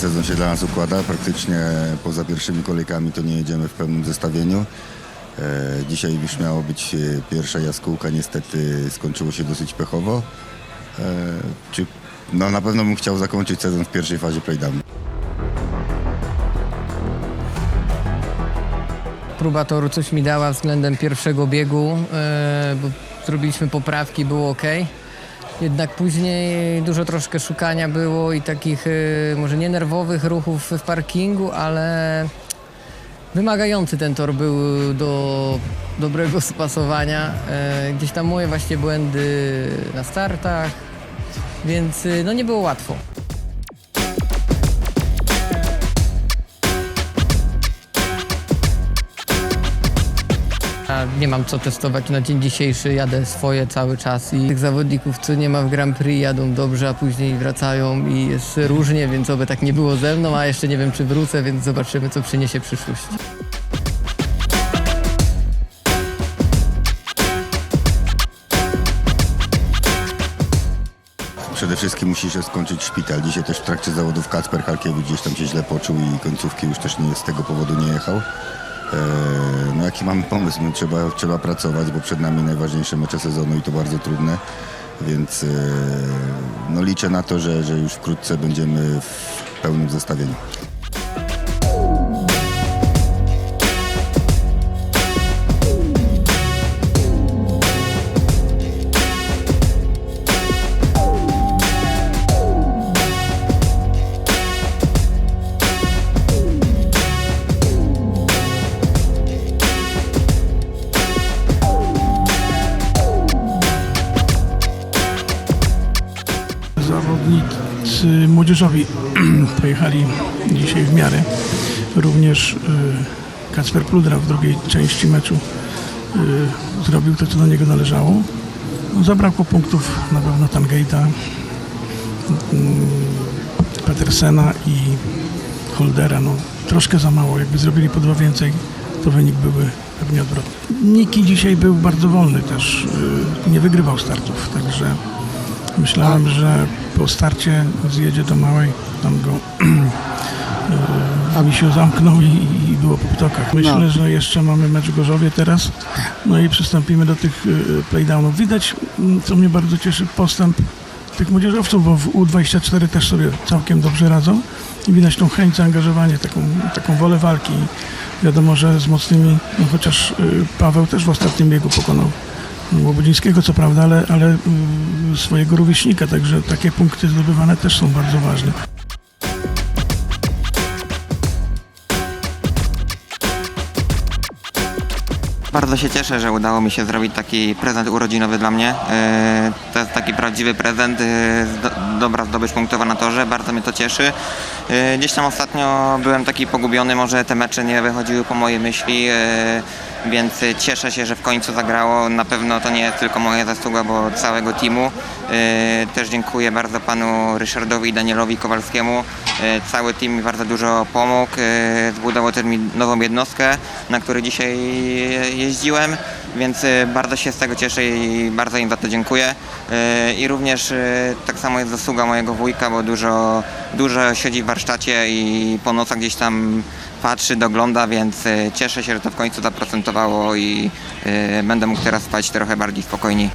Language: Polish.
sezon się dla nas układa. Praktycznie poza pierwszymi kolejkami to nie jedziemy w pełnym zestawieniu. E, Dzisiaj już miało być e, pierwsza jaskółka, niestety skończyło się dosyć pechowo. E, Czy, no na pewno bym chciał zakończyć sezon w pierwszej fazie playdownu. Próba toru coś mi dała względem pierwszego biegu, bo zrobiliśmy poprawki, było ok. Jednak później dużo troszkę szukania było i takich e, może nie nerwowych ruchów w parkingu, ale wymagający ten tor był do dobrego spasowania. E, Gdzieś tam moje właśnie błędy na startach, więc e, no nie było łatwo. Nie mam co testować na dzień dzisiejszy, jadę swoje cały czas i tych zawodników, co nie ma w Grand Prix, jadą dobrze, a później wracają i jest różnie, więc oby tak nie było ze mną, a jeszcze nie wiem, czy wrócę, więc zobaczymy, co przyniesie przyszłość. Przede wszystkim musi się skończyć szpital. Dzisiaj też w trakcie zawodów Kacper Halkiewicz gdzieś tam się źle poczuł i końcówki już też nie z tego powodu nie jechał. E, No jaki mamy pomysł? No, trzeba, trzeba pracować, bo przed nami najważniejsze mecze sezonu i to bardzo trudne. Więc e, no liczę na to, że, że już wkrótce będziemy w pełnym zestawieniu. Młodzieżowi pojechali dzisiaj w miarę. Również y, Kacper Pludra w drugiej części meczu y, zrobił to, co do niego należało. No, zabrakło punktów na pewno Tangeita, mm, Petersena i Holdera. No, troszkę za mało. Jakby zrobili po dwa więcej, to wynik byłby pewnie odwrotny. Niki dzisiaj był bardzo wolny też. y, Nie wygrywał startów, także Myślałem, że po starcie zjedzie do małej, tam go Abi się zamknął i, i było po ptokach. Myślę, że jeszcze mamy mecz w Gorzowie teraz, no i przystąpimy do tych y, playdownów. Widać, mm, co mnie bardzo cieszy, postęp tych młodzieżowców, bo w U24 też sobie całkiem dobrze radzą i widać tą chęć, zaangażowanie, taką, taką wolę walki. Wiadomo, że z mocnymi, no chociaż y, Paweł też w ostatnim biegu pokonał Łobodzińskiego, co prawda, ale, ale y, swojego rówieśnika, także takie punkty zdobywane też są bardzo ważne. Bardzo się cieszę, że udało mi się zrobić taki prezent urodzinowy dla mnie. Yy, To jest taki prawdziwy prezent, zdo- dobra zdobycz punktowa na torze, bardzo mnie to cieszy. Yy, Gdzieś tam ostatnio byłem taki pogubiony, może te mecze nie wychodziły po mojej myśli, więc cieszę się, że w końcu zagrało. Na pewno to nie jest tylko moja zasługa, bo całego teamu. Yy, Też dziękuję bardzo panu Ryszardowi i Danielowi Kowalskiemu. Yy, Cały team mi bardzo dużo pomógł, yy, zbudował też mi nową jednostkę, na której dzisiaj jeździłem, więc bardzo się z tego cieszę i bardzo im za to dziękuję. I również tak samo jest zasługa mojego wujka, bo dużo, dużo siedzi w warsztacie i po nocach gdzieś tam patrzy, dogląda, więc cieszę się, że to w końcu zaprocentowało i będę mógł teraz spać trochę bardziej spokojniej.